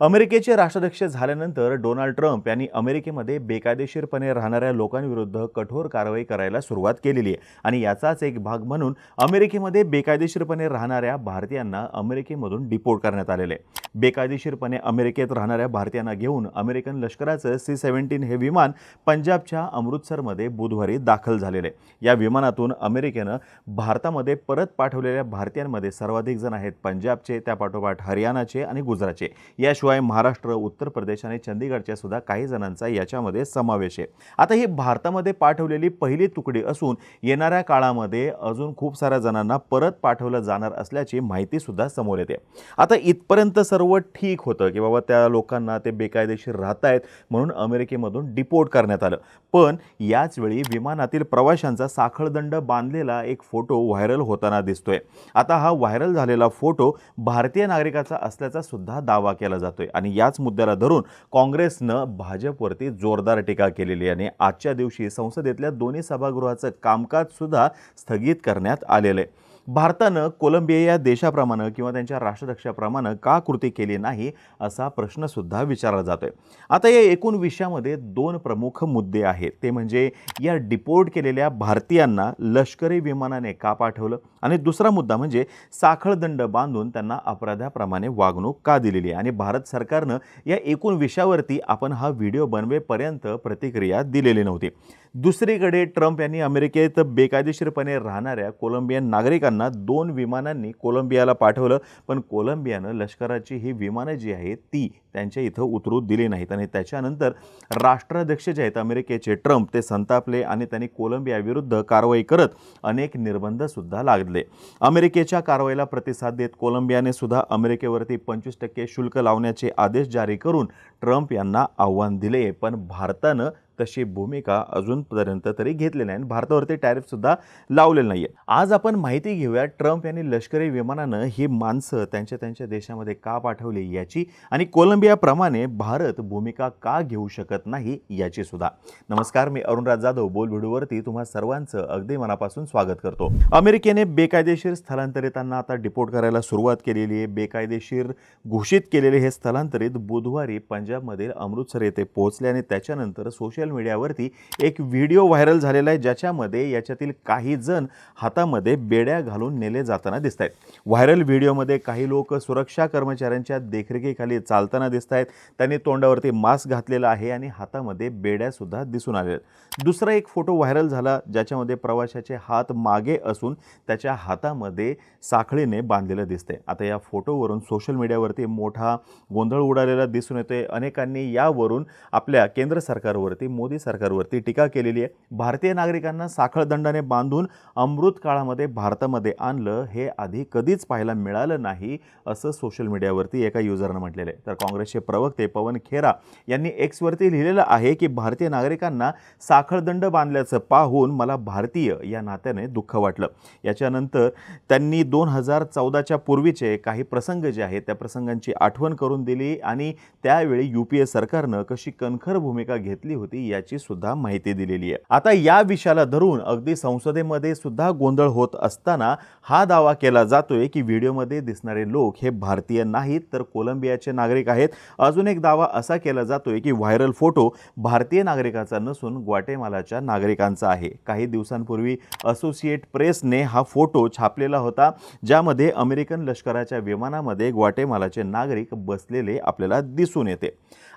अमेरिकेचे राष्ट्राध्यक्ष झाल्यानंतर डोनाल्ड ट्रम्प यांनी अमेरिकेमध्ये बेकायदेशीरपणे राहणाऱ्या लोकांविरुद्ध कठोर कारवाई करायला सुरुवात केलेली आहे. आणि याचाच एक भाग म्हणून अमेरिकेमध्ये बेकायदेशीरपणे राहणाऱ्या भारतीयांना अमेरिकेमधून डिपोर्ट करण्यात आलेले आहे. बेकायदेशीरपणे अमेरिकेत राहणाऱ्या भारतीयांना घेऊन अमेरिकन लष्कराचं सी सेव्हन्टीन हे विमान पंजाबच्या अमृतसरमध्ये बुधवारी दाखल झालेले आहे. या विमानातून अमेरिकेनं भारतामध्ये परत पाठवलेल्या भारतीयांमध्ये सर्वाधिक जण आहेत पंजाबचे त्यापाठोपाठ हरियाणाचे आणि गुजरातचे. याशिवाय महाराष्ट्र उत्तर प्रदेश आणि चंदीगडच्या सुद्धा काही जणांचा याच्यामध्ये समावेश आहे. आता ही भारतामध्ये पाठवलेली पहिली तुकडी असून येणाऱ्या काळामध्ये अजून खूप साऱ्या जणांना परत पाठवलं जाणार असल्याची माहितीसुद्धा समोर येते. आता इथपर्यंत सर्व ठीक होतं की बाबा त्या लोकांना ते बेकायदेशीर राहत आहेत म्हणून अमेरिकेमधून डिपोर्ट करण्यात आलं. पण याचवेळी विमानातील प्रवाशांचा साखळदंड बांधलेला एक फोटो व्हायरल होताना दिसतोय. आता हा व्हायरल झालेला फोटो भारतीय नागरिकाचा असल्याचा सुद्धा दावा केला जातो जातोय आणि याच मुद्द्याला धरून काँग्रेसनं भाजपवरती जोरदार टीका केलेली आहे. आणि आजच्या दिवशी संसदेतल्या दोन्ही सभागृहाचं कामकाज सुद्धा स्थगित करण्यात आलेलं आहे. भारतानं कोलंबिया या देशाप्रमाणे किंवा त्यांच्या राष्ट्राध्यक्षाप्रमाणे का कृती केली नाही असा प्रश्नसुद्धा विचारला जातो आहे आता या एकूण विषयामध्ये दोन प्रमुख मुद्दे आहेत. ते म्हणजे या डिपोर्ट केलेल्या भारतीयांना लष्करी विमानाने का पाठवलं? आणि दुसरा मुद्दा म्हणजे साखळदंड बांधून त्यांना अपराध्याप्रमाणे वागणूक का दिलेली आहे? आणि भारत सरकारनं या एकूण विषयावरती आपण हा व्हिडिओ बनवेपर्यंत प्रतिक्रिया दिलेली नव्हती. दुसरीकडे ट्रम्प यांनी अमेरिकेत बेकायदेशीरपणे राहणाऱ्या कोलंबियन नागरिकांना दोन विमानांनी कोलंबियाला पाठवलं. पण कोलंबियानं लष्कराची ही विमानं जी आहेत ती त्यांच्या इथं उतरू दिली नाहीत. आणि त्याच्यानंतर राष्ट्राध्यक्ष जे आहेत अमेरिकेचे ट्रम्प ते संतापले आणि त्यांनी कोलंबियाविरुद्ध कारवाई करत अनेक निर्बंधसुद्धा लागले अमेरिकेच्या कारवाईला प्रतिसाद देत कोलंबियाने सुद्धा अमेरिकेवरती पंचवीस टक्के शुल्क लावण्याचे आदेश जारी करून ट्रम्प यांना आव्हान दिले. पण भारतानं तशी भूमिका अजूनपर्यंत तरी घेतली नाही आणि भारतावरती टॅरिफसुद्धा लावलेलं नाही आहे आज आपण माहिती घेऊया ट्रम्प यांनी लष्करी विमानानं ही माणसं त्यांच्या त्यांच्या देशामध्ये का पाठवली याची आणि कोलंबियाप्रमाणे भारत भूमिका का घेऊ शकत नाही याची सुद्धा. नमस्कार मी अरुणराज जाधव. बोल व्हिडिओवरती तुम्हा सर्वांचं अगदी मनापासून स्वागत करतो. अमेरिकेने बेकायदेशीर स्थलांतरितांना आता डिपोर्ट करायला सुरुवात केलेली आहे. बेकायदेशीर घोषित केलेले हे स्थलांतरित बुधवारी पंजाबमधील अमृतसर येथे पोहोचले आणि त्याच्यानंतर सोशल मीडियावरती एक व्हिडिओ व्हायरल झालेला आहे ज्याच्यामध्ये याच्यातील काही जण हातामध्ये बेड्या घालून नेले जाताना दिसत आहेत व्हायरल व्हिडिओमध्ये काही लोक सुरक्षा कर्मचाऱ्यांच्या देखरेखीखाली चालताना दिसत आहेत त्यांनी तोंडावरती मास्क घातलेला आहे आणि हातामध्ये बेड्यासुद्धा दिसून आलेल्या आहेत. दुसरा एक फोटो व्हायरल झाला ज्याच्यामध्ये प्रवाशाचे हात मागे असून त्याच्या हातामध्ये साखळीने बांधलेलं दिसतंय. आता या फोटोवरून सोशल मीडियावरती मोठा गोंधळ उडालेला दिसून येतोय. अनेकांनी यावरून आपल्या केंद्र सरकारवरती मोदी सरकारवरती टीका केलेली आहे. भारतीय नागरिकांना साखळदंडाने बांधून अमृत काळामध्ये भारतामध्ये आणलं हे आधी कधीच पाहायला मिळालं नाही असं सोशल मीडियावरती एका युजरनं म्हटलेलं आहे. तर काँग्रेसचे प्रवक्ते पवन खेरा यांनी एक्सवरती लिहिलेलं आहे की भारतीय नागरिकांना साखळदंड बांधल्याचं पाहून मला भारतीय या नात्याने दुःख वाटलं. याच्यानंतर त्यांनी दोन हजार चौदाच्या पूर्वीचे काही प्रसंग जे आहेत त्या प्रसंगांची आठवण करून दिली आणि त्यावेळी यू पी ए सरकारनं कशी कणखर भूमिका घेतली होती याची सुद्धा माहिती दिलेली आहे. आता या विषयाला धरून अगदी संसदेमध्ये सुद्धा गोंधळ होत असताना हा दावा केला जातोय की व्हिडिओमध्ये दिसणारे लोक हे भारतीय नाहीत तर कोलंबियाचे नागरिक आहेत. अजून एक दावा असा केला जातोय की व्हायरल फोटो भारतीय नागरिकाचा नसून ग्वाटेमालाच्या नागरिकांचा आहे. काही दिवसांपूर्वी असोसिएट प्रेसने हा फोटो छापलेला होता ज्यामध्ये अमेरिकन लष्कराच्या विमानामध्ये ग्वाटेमालाचे नागरिक बसलेले आपल्याला दिसून येते.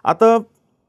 आता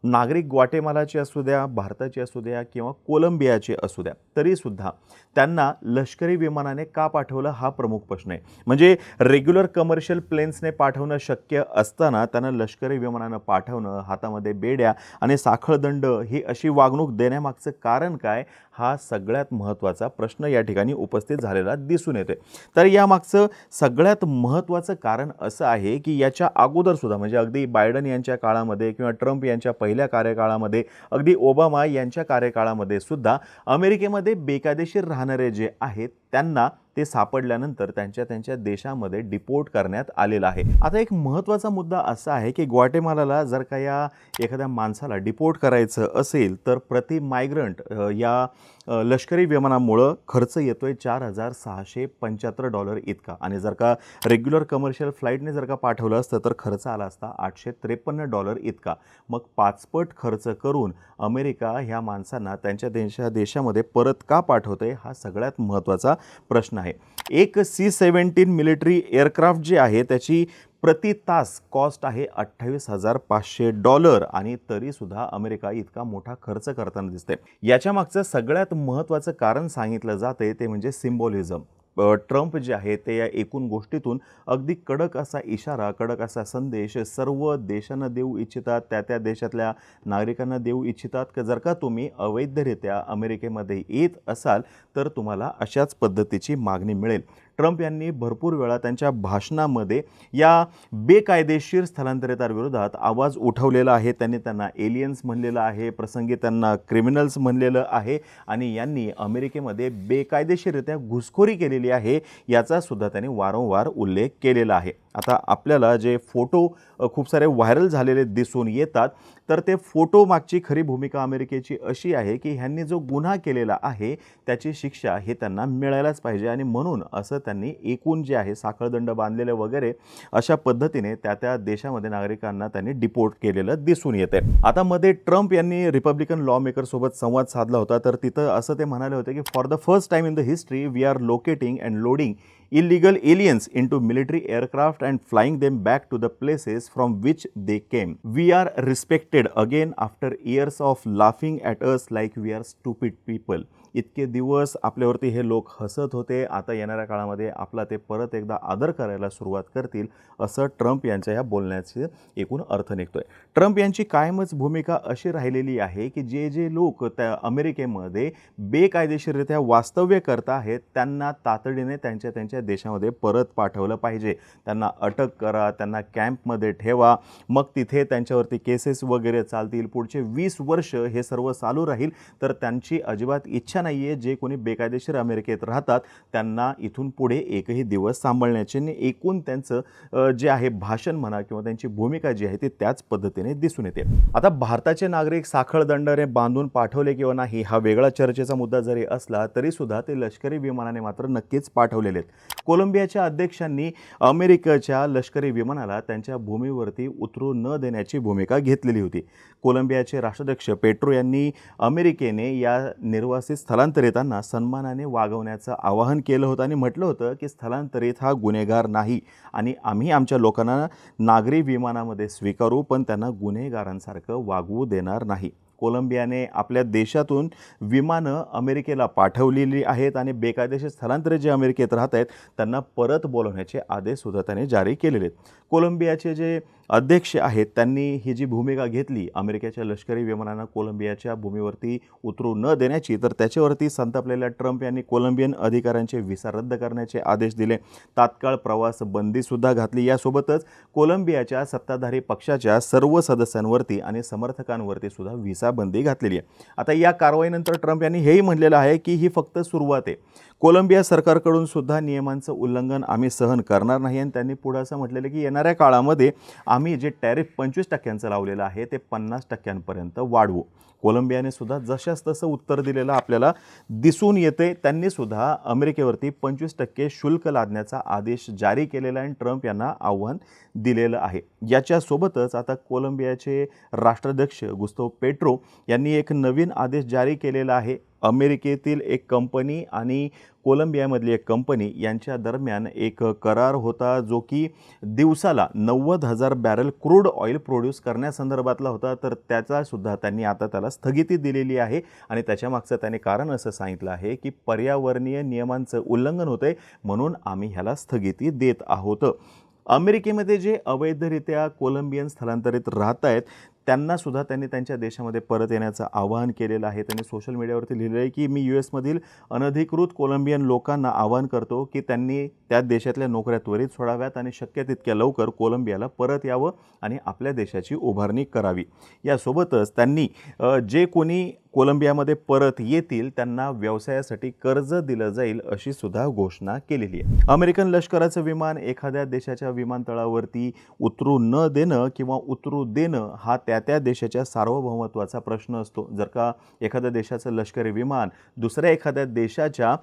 नागरिक ग्वाटेमालाचे असू द्या भारताचे असू द्या किंवा कोलंबियाचे असू द्या तरीसुद्धा त्यांना लष्करी विमानाने का पाठवलं हा प्रमुख प्रश्न आहे. म्हणजे रेग्युलर कमर्शियल प्लेन्सने पाठवणं शक्य असताना त्यांना लष्करी विमानानं पाठवणं हातामध्ये बेड्या आणि साखळदंड ही अशी वागणूक देण्यामागचं कारण काय? हा सगळ्यात महत्त्वाचा प्रश्न या ठिकाणी उपस्थित झालेला दिसून येतोय. तर यामागचं सगळ्यात महत्त्वाचं कारण असं आहे की याच्या अगोदरसुद्धा म्हणजे अगदी बायडन यांच्या काळामध्ये किंवा ट्रम्प यांच्या पहिल्या कार्यकाळामध्ये अगदी ओबामा यांच्या कार्यकाळामध्ये सुद्धा अमेरिकेमध्ये बेकायदेशीर राहणारे जे आहेत त्यांना ते सापडल्यानंतर त्यांच्या त्यांच्या देशामध्ये डिपोर्ट करण्यात आलेलं आहे. आता एक महत्त्वाचा मुद्दा असा आहे की ग्वाटेमालाला जर का या एखाद्या माणसाला डिपोर्ट करायचं असेल तर प्रति मायग्रंट या लष्करी विमानामुळं खर्च येतोय चार हजार सहाशे पंच्याहत्तर डॉलर इतका. आणि जर का रेग्युलर कमर्शियल फ्लाईटने जर का पाठवलं असतं तर खर्च आला असता आठशे त्रेपन्न डॉलर इतका. मग पाचपट खर्च करून अमेरिका ह्या माणसांना त्यांच्या देशा देशामध्ये परत का पाठवते हा सगळ्यात महत्त्वाचा प्रश्न आहे. एक सी सेवन्टीन मिलिटरी एअरक्राफ्ट जे आहे त्याची प्रति तास कॉस्ट आहे अठ्ठावीस हजार पाचशे डॉलर आणि तरीसुद्धा अमेरिका इतका मोठा खर्च करताना दिसते याच्या मागचं सगळ्यात महत्त्वाचं कारण सांगितलं जाते ते म्हणजे सिम्बॉलिझम ट्रम्प जे आहे ते या एकूण गोष्टीतून अगदी कडक असा इशारा कडक असा संदेश सर्व देशांना देऊ इच्छितात त्या त्या देशातल्या नागरिकांना देऊ इच्छितात की जर का तुम्ही अवैधरित्या अमेरिकेमध्ये येत असाल तर तुम्हाला अशाच पद्धतीची मागणी मिळेल. ट्रम्प यांनी भरपूर वेळा त्यांच्या भाषणामध्ये या बेकायदेशीर स्थलांतरितांविरोधात आवाज उठवलेला आहे. त्यांनी त्यांना एलियन्स म्हणलेलं आहे प्रसंगी त्यांना क्रिमिनल्स म्हणलेलं आहे आणि यांनी अमेरिकेमध्ये बेकायदेशीररित्या घुसखोरी केलेली आहे याचा सुद्धा त्यांनी वारंवार उल्लेख केलेला आहे. आता आपल्याला जे फोटो खूप सारे व्हायरल झालेले दिसून येतात तर ते फोटो मागची खरी भूमिका अमेरिकेची अशी आहे की ह्यांनी जो गुन्हा केलेला आहे त्याची शिक्षा हे त्यांना मिळायलाच पाहिजे आणि म्हणून असं त्यांनी एकूण जे आहे साखळदंड बांधलेले वगैरे अशा पद्धतीने त्या त्या देशामध्ये नागरिकांना त्यांनी डिपोर्ट केलेलं दिसून येते आता मध्ये ट्रम्प यांनी रिपब्लिकन लॉ मेकरसोबत संवाद साधला होता तर तिथं असं ते म्हणाले होते की for the first time in the history we are locating and loading illegal aliens into military aircraft and flying them back to the places from which they came. We are respected again after years of laughing at us like we are stupid people. इतके दिवस आपल्यावरती हे लोक हसत होते. आता येणाऱ्या काळामध्ये आपला ते परत एकदा आदर करायला सुरुवात करतील असं ट्रम्प यांच्या ह्या बोलण्याचे एकूण अर्थ निघतो आहे ट्रम्प यांची कायमच भूमिका अशी राहिलेली आहे की जे जे लोक त्या अमेरिकेमध्ये बेकायदेशीररित्या वास्तव्य करत आहेत त्यांना तातडीने त्यांच्या त्यांच्या देशामध्ये परत पाठवलं पाहिजे. त्यांना अटक करा त्यांना कॅम्पमध्ये ठेवा. मग तिथे त्यांच्यावरती केसेस वगैरे चालतील. पुढचे वीस वर्ष हे सर्व चालू राहील. तर त्यांची अजिबात इच्छा नाही आहे जे कोणी बेकायदेशीर अमेरिकेत राहतात त्यांना इथून पुढे एकही दिवस सांभाळण्याचे आणि एकूण त्यांचं जे आहे भाषण म्हणा किंवा त्यांची भूमिका जी आहे ती त्याच पद्धतीने दिसून येते. आता भारताचे नागरिक साखळदंडाने बांधून पाठवले किंवा नाही हा वेगळा चर्चेचा मुद्दा जरी असला तरी सुद्धा ते लष्करी विमानाने मात्र नक्कीच पाठवलेले आहेत. कोलंबियाच्या अध्यक्षांनी अमेरिकेच्या लष्करी विमानाला त्यांच्या भूमीवरती उतरू न देण्याची भूमिका घेतलेली होती. कोलंबियाचे राष्ट्राध्यक्ष पेट्रो यांनी अमेरिकेने या निर्वासित स्थलांतरितांना सन्मानाने वागवण्याचं आवाहन केलं होतं आणि म्हटलं होतं की स्थलांतरित हा गुन्हेगार नाही आणि आम्ही आमच्या लोकांना नागरी विमानामध्ये स्वीकारू पण त्यांना गुन्हेगारांसारखं वागवू देणार नाही. कोलंबियाने आपल्या देशातून विमानं अमेरिकेला पाठवलेली आहेत आणि बेकायदेशीर स्थलांतरित जे अमेरिकेत राहत आहेत त्यांना परत बोलवण्याचे आदेशसुद्धा त्याने जारी केलेले आहेत. कोलंबियाचे जे अध्यक्ष आहेत. त्यांनी ही जी भूमिका घेतली अमेरिकेच्या लष्करी विमानांना कोलंबियाच्या भूमीवरती उतरू न देण्याची तर त्याच्यावरती संतापलेल्या ट्रम्प यांनी कोलंबियन अधिकाऱ्यांचे व्हिसा रद्द करण्याचे आदेश दिले. तात्काळ प्रवास बंदीसुद्धा घातली. यासोबतच कोलंबियाच्या सत्ताधारी पक्षाच्या सर्व सदस्यांवरती आणि समर्थकांवरती सुद्धा व्हिसा बंदी घातलेली आहे. आता या कारवाईनंतर ट्रम्प यांनी हेही म्हणलेलं आहे की ही फक्त सुरुवात आहे. कोलंबिया सरकारकडून सुद्धा नियमांचं उल्लंघन आम्ही सहन करणार नाही. आणि त्यांनी पुढं असं म्हटलेलं की येणाऱ्या काळामध्ये आम्ही जे टॅरिफ पंचवीस टक्क्यांचं लावलेलं आहे ते पन्नास टक्क्यांपर्यंत वाढवू. कोलंबियाने सुद्धा जशास तसं उत्तर दिलेलं आपल्याला दिसून येते. त्यांनी सुद्धा अमेरिकेवरती पंचवीस टक्के शुल्क लादण्याचा आदेश जारी केलेला आहे आणि ट्रम्प यांना आव्हान दिलेलं आहे. याच्यासोबतच आता कोलंबियाचे राष्ट्राध्यक्ष गुस्तव पेट्रो यांनी एक नवीन आदेश जारी केलेला आहे. अमेरिकेतील एक कंपनी आणि कोलंबियामधली एक कंपनी यांच्या दरम्यान एक करार होता जो की दिवसाला नव्वद हजार बॅरल क्रूड ऑइल प्रोड्यूस करण्यासंदर्भातला होता. तर त्याचासुद्धा त्यांनी आता त्याला स्थगिती दिलेली आहे आणि त्याच्यामागचं त्याने कारण असं सांगितलं आहे की पर्यावरणीय नियमांचं उल्लंघन होतं आहे म्हणून आम्ही ह्याला स्थगिती देत आहोत. अमेरिकेमध्ये जे अवैधरित्या कोलंबियन स्थलांतरित राहत आहेत त्यांना सुद्धा त्यांनी त्यांच्या देशामध्ये परत येण्याचं आवाहन केलेलं आहे. त्यांनी सोशल मीडियावरती लिहिलं आहे की मी यू एसमधील अनधिकृत कोलंबियन लोकांना आवाहन करतो की त्यांनी त्या देशातल्या नोकऱ्या त्वरित सोडाव्यात आणि शक्य तितक्या लवकर कोलंबियाला परत यावं आणि आपल्या देशाची उभारणी करावी. यासोबतच त्यांनी जे कोणी कोलंबियामध्ये परत येतील त्यांना व्यवसायासाठी कर्ज दिलं जाईल अशी सुद्धा घोषणा केलेली आहे. अमेरिकन लष्कराचं विमान एखाद्या देशाच्या विमानतळावरती उतरू न देणं किंवा उतरू देणं हा त्या त्या देशाच्या सार्वभौमत्वाचा प्रश्न असतो. जर का एखाद्या देशाचं लष्करी विमान दुसऱ्या एखाद्या देशाच्या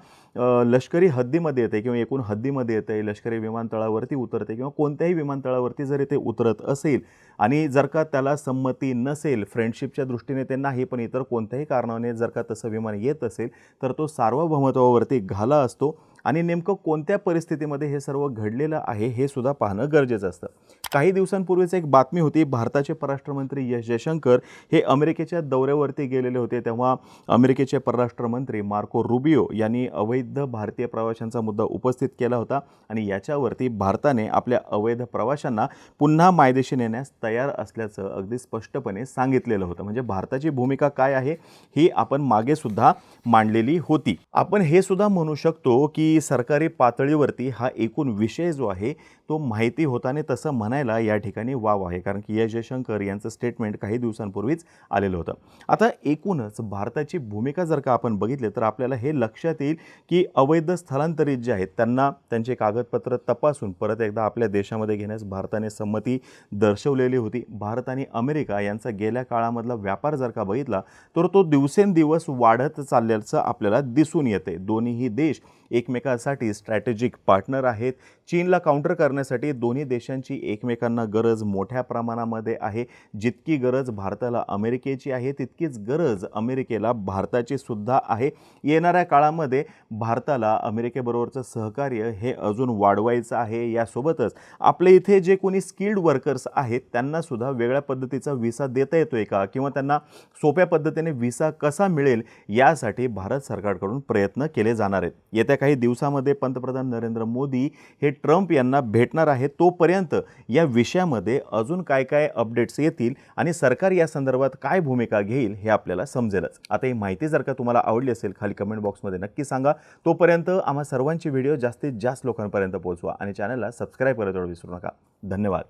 लष्करी हद्दीमध्ये येते किंवा एकूण हद्दीमध्ये येते लष्करी विमानतळावरती उतरते किंवा कोणत्याही विमानतळावरती जरी ते उतरत असेल आणि जर का त्याला संमती नसेल फ्रेंडशिपच्या दृष्टीने ते नाही पण इतर कोणत्याही कारणाने जर का तसं विमान येत असेल तर तो सार्वभौमत्वावरती घाला असतो. आणि नेमकं कोणत्या परिस्थितीमध्ये हे सर्व घडलेलं आहे हे सुद्धा पाहणं गरजेचं असतं. काही दिवसांपूर्वीच एक बातमी होती. भारताचे परराष्ट्रमंत्री एस जयशंकर हे अमेरिकेच्या दौऱ्यावरती गेलेले होते. तेव्हा अमेरिकेचे परराष्ट्र मंत्री मार्को रुबियो यांनी अवैध भारतीय प्रवाशांचा मुद्दा उपस्थित केला होता आणि याच्यावरती भारताने आपल्या अवैध प्रवाशांना पुन्हा मायदेशी नेण्यास तयार असल्याचं अगदी स्पष्टपणे सांगितलेलं होतं. म्हणजे भारताची भूमिका काय आहे ही आपण मागे सुद्धा मांडलेली होती. आपण हे सुद्धा म्हणू शकतो की सरकारी पातळीवरती हा एकूण विषय जो आहे तो माहिती होताने तसं म्हणायला या ठिकाणी वाव आहे कारण की एस जयशंकर यांचं स्टेटमेंट काही दिवसांपूर्वीच आलेलं होतं. आता एकूणच भारताची भूमिका जर का आपण बघितले तर आपल्याला हे लक्षात येईल की अवैध स्थलांतरित जे आहेत त्यांना त्यांचे कागदपत्र तपासून परत एकदा आपल्या देशामध्ये घेण्यास भारताने संमती दर्शवलेली होती. भारत आणि अमेरिका यांचा गेल्या काळामधला व्यापार जर का बघितला तर तो दिवसेंदिवस वाढत चालल्याचं आपल्याला दिसून येते. दोन्हीही देश एकमेकांसाठी स्ट्रॅटेजिक पार्टनर आहेत. चीनला काउंटर करण्यासाठी दोन्ही देशांची एकमेकांना गरज मोठ्या प्रमाणामध्ये आहे. जितकी गरज भारताला अमेरिकेची आहे तितकीच गरज अमेरिकेला भारताची सुद्धा आहे. येणाऱ्या काळामध्ये भारताला अमेरिकेबरोबरचं सहकार्य हे अजून वाढवायचं आहे. यासोबतच आपल्या इथे जे कोणी स्किल्ड वर्कर्स आहेत त्यांना सुद्धा वेगळ्या पद्धतीचा व्हिसा देता येतोय का? किंवा त्यांना सोप्या पद्धतीने व्हिसा कसा मिळेल? यासाठी भारत सरकारकडून प्रयत्न केले जाणार आहेत. येत्या काही दिवसामध्ये पंतप्रधान नरेंद्र मोदी हे ट्रम्प यांना भेटणार आहेत तोपर्यंत या विषयामध्ये अजून काय काय अपडेट्स येतील आणि सरकार या संदर्भात काय भूमिका घेईल हे आपल्याला समजेलच. आता ही माहिती जर का तुम्हाला आवडली असेल खाली कमेंट बॉक्समध्ये नक्की सांगा. तोपर्यंत आम्हा सर्वांची व्हिडिओ जास्तीत जास्त लोकांपर्यंत पोहोचवा आणि चॅनलला सबस्क्राईब करायला विसरू नका. धन्यवाद.